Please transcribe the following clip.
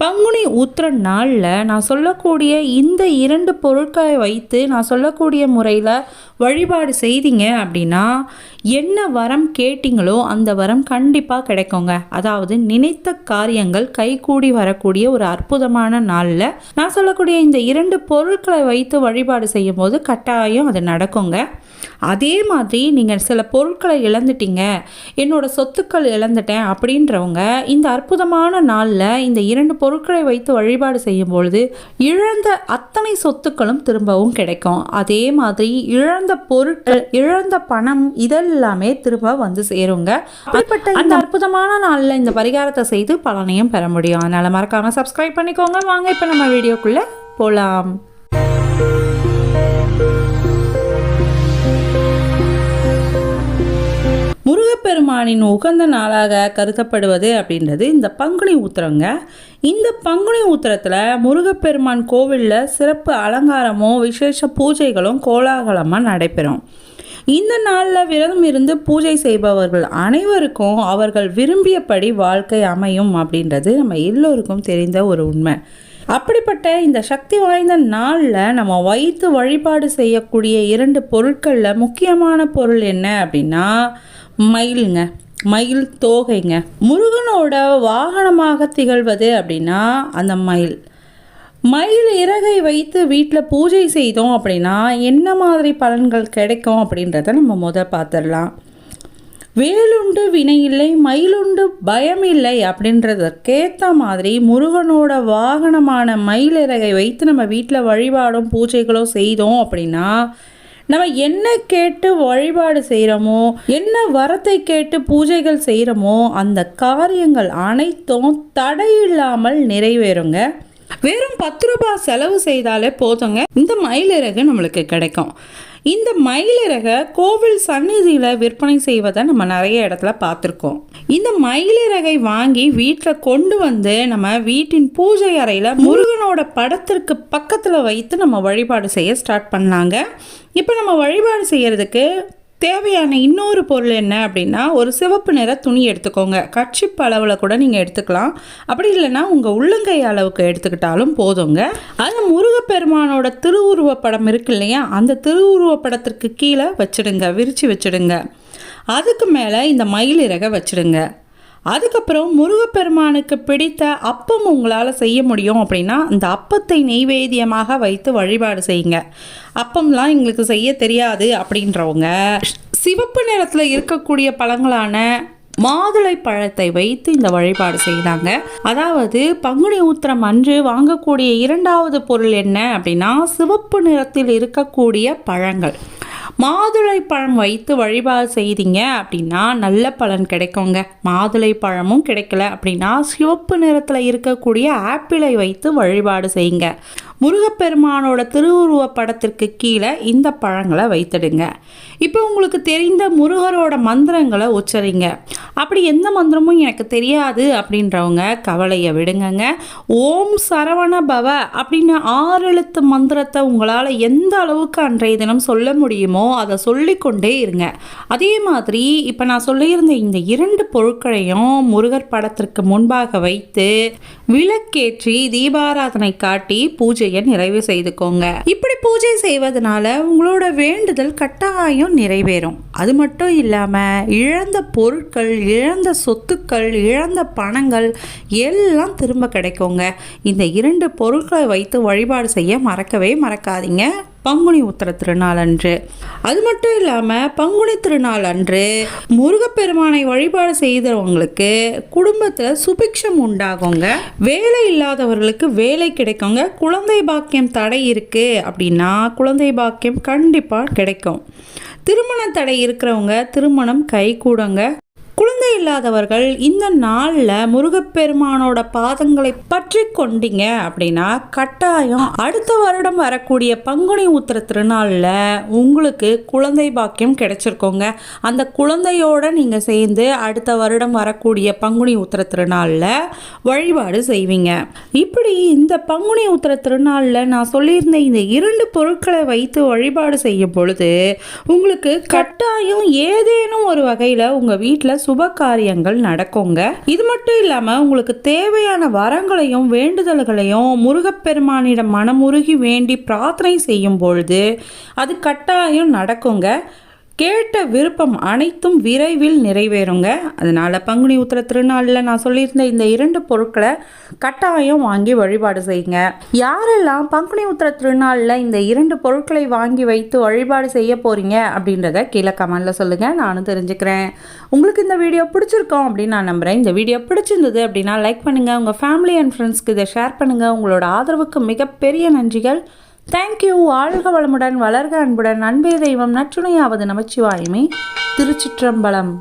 பங்குனி உத்திர நாளில் நான் சொல்லக்கூடிய இந்த இரண்டு பொருட்களை வைத்து நான் சொல்லக்கூடிய முறையில் வழிபாடு செய்தீங்க அப்படின்னா என்ன வரம் கேட்டிங்களோ அந்த வரம் கண்டிப்பாக கிடைக்குங்க. அதாவது நினைத்த காரியங்கள் கைகூடி வரக்கூடிய ஒரு அற்புதமான நாளில் நான் சொல்லக்கூடிய இந்த இரண்டு பொருட்களை வைத்து வழிபாடு செய்யும் போது கட்டாயம் அது நடக்குங்க. அதே மாதிரி நீங்கள் சில பொருட்களை இழந்துட்டீங்க என்னோட சொத்துக்கள் இழந்துட்டேன் அப்படின்றவங்க இந்த அற்புதமான நாளில் இந்த இரண்டு பொருட்களை வைத்து வழிபாடு செய்யும் பொழுது இழந்த அத்தனை சொத்துக்களும் திரும்பவும் கிடைக்கும். அதே மாதிரி இழந்த பொருட்கள் இழந்த பணம் இதெல்லாமே திரும்ப வந்து சேருங்க. அப்படிப்பட்ட இந்த அற்புதமான நாளில் இந்த பரிகாரத்தை செய்து பலனையும் பெற முடியும். அதனால் மறக்காமல் சப்ஸ்கிரைப் பண்ணிக்கோங்க. வாங்க இப்போ நம்ம வீடியோக்குள்ளே போகலாம் சிவபெருமானின் உகந்த நாளாக கருதப்படுவது அப்படின்றது இந்த பங்குனி உத்திரங்க இந்த பங்குனி உத்திரத்தில் முருகப்பெருமான் கோவிலில் சிறப்பு அலங்காரமும் விசேஷ பூஜைகளும் கோலாகலமாக நடைபெறும். இந்த நாளில் விரதம் இருந்து பூஜை செய்பவர்கள் அனைவருக்கும் அவர்கள் விரும்பியபடி வாழ்க்கை அமையும் அப்படின்றது நம்ம எல்லோருக்கும் தெரிந்த ஒரு உண்மை. அப்படிப்பட்ட இந்த சக்தி வாய்ந்த நாளில் நம்ம வைத்து வழிபாடு செய்யக்கூடிய இரண்டு பொருட்களில் முக்கியமான பொருள் என்ன அப்படின்னா மயிலுங்க. மயில் தோகைங்க. முருகனோட வாகனமாக திகழ்வது அப்படின்னா அந்த மயில். மயில் இறகை வைத்து வீட்டில் பூஜை செய்தோம் அப்படின்னா என்ன மாதிரி பலன்கள் கிடைக்கும் அப்படின்றத நம்ம முதல் பார்த்துடலாம் வேலுண்டு வினை இல்லை மயிலுண்டு பயம் இல்லை அப்படின்றதற்கேற்ற மாதிரி முருகனோட வாகனமான மயில் இறகை வைத்து நம்ம வீட்டில் வழிபாடும் பூஜைகளோ செய்தோம் அப்படின்னா நம்ம என்ன கேட்டு வழிபாடு செய்கிறோமோ என்ன வரத்தை கேட்டு பூஜைகள் செய்கிறோமோ அந்த காரியங்கள் அனைத்தும் தடையில்லாமல் நிறைவேறுங்க. வெறும் பத்து ரூபாய் செலவு செய்தாலே போதுங்க. இந்த மயிலிறகு நம்மளுக்கு கிடைக்கும். இந்த மயிலிறகை கோவில் சந்நிதியில் விற்பனை செய்வதை நம்ம நிறைய இடத்துல பார்த்துருக்கோம். இந்த மயிலிறகை வாங்கி வீட்டில் கொண்டு வந்து நம்ம வீட்டின் பூஜை அறையில் முருகனோட படத்திற்கு பக்கத்தில் வைத்து நம்ம வழிபாடு செய்ய ஸ்டார்ட் பண்ணாங்க இப்போ நம்ம வழிபாடு செய்கிறதுக்கு தேவையான இன்னொரு பொருள் என்ன அப்படின்னா ஒரு சிவப்பு நிற துணி எடுத்துக்கோங்க. கட்சிப்பு அளவில் கூட நீங்கள் எடுத்துக்கலாம். அப்படி இல்லைன்னா உங்கள் உள்ளங்கை அளவுக்கு எடுத்துக்கிட்டாலும் போதுங்க. அது முருகப்பெருமானோட திருவுருவ படம் இருக்கு இல்லையா? அந்த திருவுருவ படத்திற்கு கீழே வச்சிடுங்க விரித்து வச்சிடுங்க. அதுக்கு மேலே இந்த மயிலிறகை வச்சிடுங்க. அதுக்கப்புறம் முருகப்பெருமானுக்கு பிடித்த அப்பம் உங்களால் செய்ய முடியும் அப்படின்னா அந்த அப்பத்தை நெய்வேத்தியமாக வைத்து வழிபாடு செய்யுங்க. அப்பம்லாம் எங்களுக்கு செய்ய தெரியாது அப்படின்றவங்க சிவப்பு நிறத்தில் இருக்கக்கூடிய பழங்களான மாதுளை பழத்தை வைத்து இந்த வழிபாடு செய்தாங்க. அதாவது பங்குனி உத்திரம் அன்று வாங்கக்கூடிய இரண்டாவது பொருள் என்ன அப்படின்னா சிவப்பு நிறத்தில் இருக்கக்கூடிய பழங்கள். மாதுளை பழம் வைத்து வழிபாடு செய்தீங்க அப்படின்னா நல்ல பலன் கிடைக்குங்க. மாதுளை பழமும் கிடைக்கல அப்படின்னா சிவப்பு நிறத்தில் இருக்கக்கூடிய ஆப்பிளை வைத்து வழிபாடு செய்யுங்க. முருகப்பெருமானோட திருவுருவ படத்திற்கு கீழே இந்த பழங்களை வைத்துடுங்க. இப்போ உங்களுக்கு தெரிந்த முருகரோட மந்திரங்களை உச்சரிங்க. அப்படி எந்த மந்திரமும் எனக்கு தெரியாது அப்படின்றவங்க கவலையை விடுங்கங்க. ஓம் சரவண பவ அப்படின்னு ஆறு எழுத்து மந்திரத்தை உங்களால் எந்த அளவுக்கு அன்றைய தினம் சொல்ல முடியுமோ அதை சொல்லிக்கொண்டே இருங்க. அதே மாதிரி இப்போ நான் சொல்லியிருந்த இந்த இரண்டு பொருட்களையும் முருகர் படத்திற்கு முன்பாக வைத்து விளக்கேற்றி தீபாராதனை காட்டி பூஜை பூஜையை நிறைவு செய்துக்கோங்க. இப்படி பூஜை செய்வதனால உங்களோட வேண்டுதல் கட்டாயம் நிறைவேறும். அது மட்டும் இல்லாமல் இழந்த பொருட்கள் இழந்த சொத்துக்கள் இழந்த பணங்கள் எல்லாம் திரும்ப கிடைக்குங்க. இந்த இரண்டு பொருட்களை வைத்து வழிபாடு செய்ய மறக்கவே மறக்காதீங்க. பங்குனி உத்திர திருநாள் அன்று. அது மட்டும் இல்லாமல் பங்குனி திருநாள் அன்று முருகப்பெருமானை வழிபாடு செய்தவங்களுக்கு குடும்பத்தில் சுபிக்ஷம் உண்டாகுங்க. வேலை இல்லாதவர்களுக்கு வேலை கிடைக்குங்க. குழந்தை பாக்கியம் தடை இருக்குது அப்படின்னா குழந்தை பாக்கியம் கண்டிப்பாக கிடைக்கும். திருமண தடை இருக்கிறவங்க திருமணம் கை கூடங்க குழந்தை இல்லாதவர்கள் இந்த நாளில் முருகப்பெருமானோட பாதங்களை பற்றி கொண்டீங்க அப்படின்னா கட்டாயம் அடுத்த வருடம் வரக்கூடிய பங்குனி உத்திர திருநாளில் உங்களுக்கு குழந்தை பாக்கியம் கிடைச்சிருக்கோங்க. அந்த குழந்தையோட நீங்கள் சேர்ந்து அடுத்த வருடம் வரக்கூடிய பங்குனி உத்திர திருநாளில் வழிபாடு செய்வீங்க. இப்படி இந்த பங்குனி உத்திர திருநாளில் நான் சொல்லியிருந்த இந்த இரண்டு பொருட்களை வைத்து வழிபாடு செய்யும் பொழுது உங்களுக்கு கட்டாயம் ஏதேனும் ஒரு வகையில் உங்கள் வீட்டில் சுப காரியங்கள் நடக்குங்க. இது மட்டும் இல்லாமல் உங்களுக்கு தேவையான வரங்களையும் வேண்டுதல்களையும் முருகப்பெருமானிடம் மனமுருகி வேண்டி பிரார்த்தனை செய்யும் பொழுது அது கட்டாயம் நடக்குங்க. கேட்ட விருப்பம் அனைத்தும் விரைவில் நிறைவேறுங்க. அதனால் பங்குனி உத்திர திருநாளில் நான் சொல்லியிருந்த இந்த இரண்டு பொருட்களை கட்டாயம் வாங்கி வழிபாடு செய்யுங்க. யாரெல்லாம் பங்குனி உத்திர திருநாளில் இந்த இரண்டு பொருட்களை வாங்கி வைத்து வழிபாடு செய்ய போகிறீங்க அப்படின்றத கீழே கமெண்டில் சொல்லுங்கள் நானும் தெரிஞ்சுக்கிறேன். உங்களுக்கு இந்த வீடியோ பிடிச்சிருக்கோம் அப்படின்னு நான் நம்புகிறேன் இந்த வீடியோ பிடிச்சிருந்தது அப்படின்னா லைக் பண்ணுங்கள் உங்கள் ஃபேமிலி அண்ட் ஃப்ரெண்ட்ஸ்க்கு இதை ஷேர் பண்ணுங்கள் உங்களோட ஆதரவுக்கு மிகப்பெரிய நன்றிகள். தேங்க்யூ வாழ்க வளமுடன் வளர்க அன்புடன். அன்பே தெய்வம் நற்றுணையாவது நமச்சிவாயுமே. திருச்சிற்றம்பலம்.